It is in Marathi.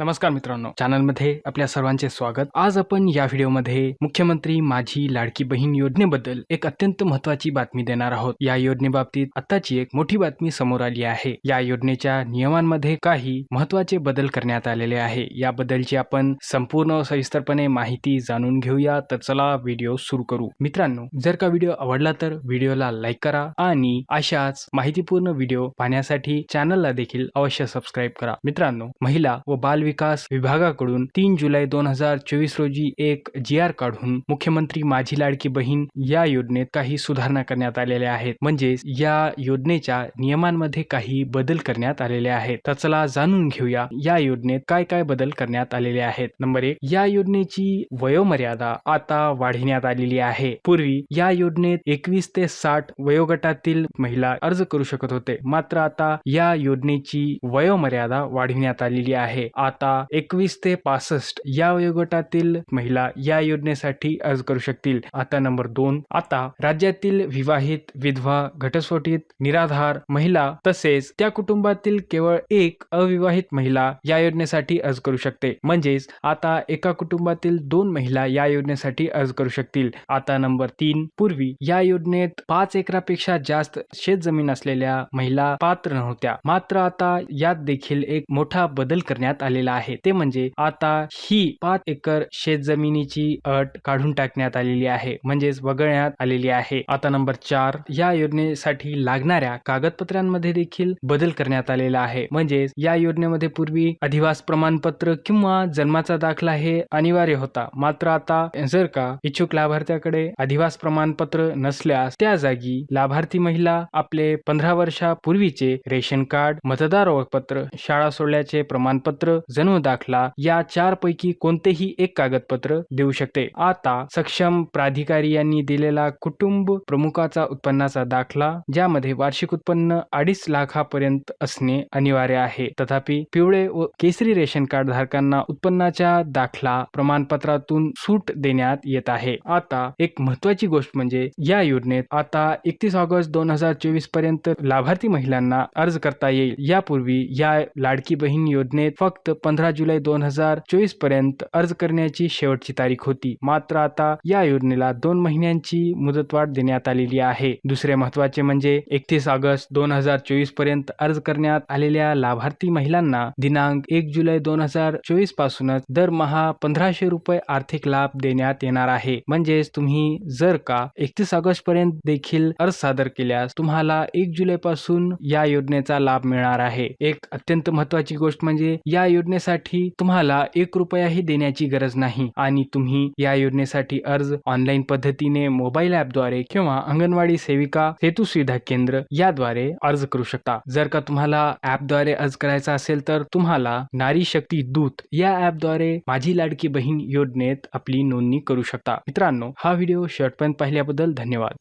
नमस्कार मित्रांनो. चॅनलमध्ये आपल्या सर्वांचे स्वागत. आज आपण या व्हिडिओमध्ये मुख्यमंत्री माझी लाडकी बहीण योजनेबद्दल एक अत्यंत महत्वाची बातमी देणार आहोत. या योजनेबाबतीत आताची एक मोठी बातमी समोर आली आहे. या योजनेच्या नियमांमध्ये काही महत्त्वाचे बदल करण्यात आलेले आहे. याबद्दलची आपण संपूर्ण सविस्तरपणे माहिती जाणून घेऊया. तर चला व्हिडिओ सुरू करू. मित्रांनो जर का व्हिडिओ आवडला तर व्हिडिओला लाईक करा आणि अशाच माहितीपूर्ण व्हिडिओ पाहण्यासाठी चॅनलला देखील अवश्य सबस्क्राईब करा. मित्रांनो महिला व बाल विकास विभागाकडून तीन जुलै दोन हजार चोवीस रोजी एक जी आर काढून मुख्यमंत्री माझी लाडकी बहीण या योजनेत काही सुधारणा करण्यात आलेल्या आहेत. म्हणजेच या योजनेच्या नियमांमध्ये काही बदल करण्यात आलेले आहेत. तर चला जाणून घेऊया या योजनेत काय काय बदल करण्यात आलेले आहेत. नंबर एक या योजनेची वयोमर्यादा आता वाढविण्यात आलेली आहे. पूर्वी या योजनेत एकवीस ते साठ वयोगटातील महिला अर्ज करू शकत होते. मात्र आता या योजनेची वयोमर्यादा वाढविण्यात आलेली आहे. आता आता एकवीस ते पासष्ट या वयोगटातील महिला या योजनेसाठी अर्ज करू शकतील. आता नंबर दोन आता राज्यातील विवाहित विधवा घटस्फोटित निराधार महिला तसेच त्या कुटुंबातील केवळ एक अविवाहित महिला या योजनेसाठी अर्ज करू शकते. म्हणजेच आता एका कुटुंबातील दोन महिला या योजनेसाठी अर्ज करू शकतील. आता नंबर तीन पूर्वी या योजनेत पाच एकरापेक्षा जास्त शेत जमीन असलेल्या महिला पात्र नव्हत्या. मात्र आता यात देखील एक मोठा बदल करण्यात आले आलेला आहे. ते म्हणजे आता ही पाच एकर शेत जमिनीची अट काढून टाकण्यात आलेली आहे. म्हणजेच वगळण्यात आलेली आहे. आता नंबर चार या योजनेसाठी लागणाऱ्या कागदपत्रांमध्ये देखील बदल करण्यात आलेला आहे. म्हणजेच या योजनेमध्ये पूर्वी अधिवास प्रमाणपत्र किंवा जन्माचा दाखला हे अनिवार्य होता. मात्र आता जर का इच्छुक लाभार्थ्याकडे अधिवास प्रमाणपत्र नसल्यास त्या जागी लाभार्थी महिला आपले पंधरा वर्षापूर्वीचे रेशन कार्ड मतदार ओळखपत्र शाळा सोडल्याचे प्रमाणपत्र जन्म दाखला या चार पैकी कोणतेही एक कागदपत्र देऊ शकते. आता सक्षम प्राधिकारी यांनी दिलेला कुटुंब प्रमुखाचा उत्पन्नाचा दाखला ज्यामध्ये वार्षिक उत्पन्न अडीच लाखापर्यंत असणे अनिवार्य आहे. तथापि पिवळे व केसरी रेशन कार्ड धारकांना उत्पन्नाच्या दाखला प्रमाणपत्रातून सूट देण्यात येत आहे. आता एक महत्वाची गोष्ट म्हणजे या योजनेत आता एकतीस ऑगस्ट दोन हजार चोवीसपर्यंत लाभार्थी महिलांना अर्ज करता येईल. यापूर्वी या लाडकी बहीण योजनेत फक्त पंधरा जुलै दोन हजार चोवीसपर्यंत अर्ज करण्याची शेवटची तारीख होती. मात्र आता या योजनेला दोन महिन्यांची मुदतवाढ देण्यात आलेली आहे. दुसरे महत्त्वाचे म्हणजे एकतीस ऑगस्ट दोन हजार चोवीसपर्यंत अर्ज करण्यात आलेल्या लाभार्थी महिलांना दिनांक एक जुलै दोन हजार चोवीस पासूनच दरमहा पंधराशे रुपये आर्थिक लाभ देण्यात येणार आहे. म्हणजेच तुम्ही जर का एकतीस ऑगस्ट पर्यंत देखील अर्ज सादर केल्यास तुम्हाला एक जुलै पासून या योजनेचा लाभ मिळणार आहे. एक अत्यंत महत्वाची गोष्ट म्हणजे या योजनेसाठी तुम्हाला एक रुपयाही देण्याची गरज नाही. आणि तुम्ही या योजनेसाठी अर्ज ऑनलाईन पद्धतीने मोबाईल ऍपद्वारे किंवा अंगणवाडी सेविका सेतू सुविधा केंद्र याद्वारे अर्ज करू शकता. जर का तुम्हाला ऍपद्वारे अर्ज करायचा असेल तर तुम्हाला नारी शक्ती दूत या ऍपद्वारे माझी लाडकी बहीण योजनेत आपली नोंदणी करू शकता. मित्रांनो हा व्हिडिओ शेवटपर्यंत पाहिल्याबद्दल धन्यवाद.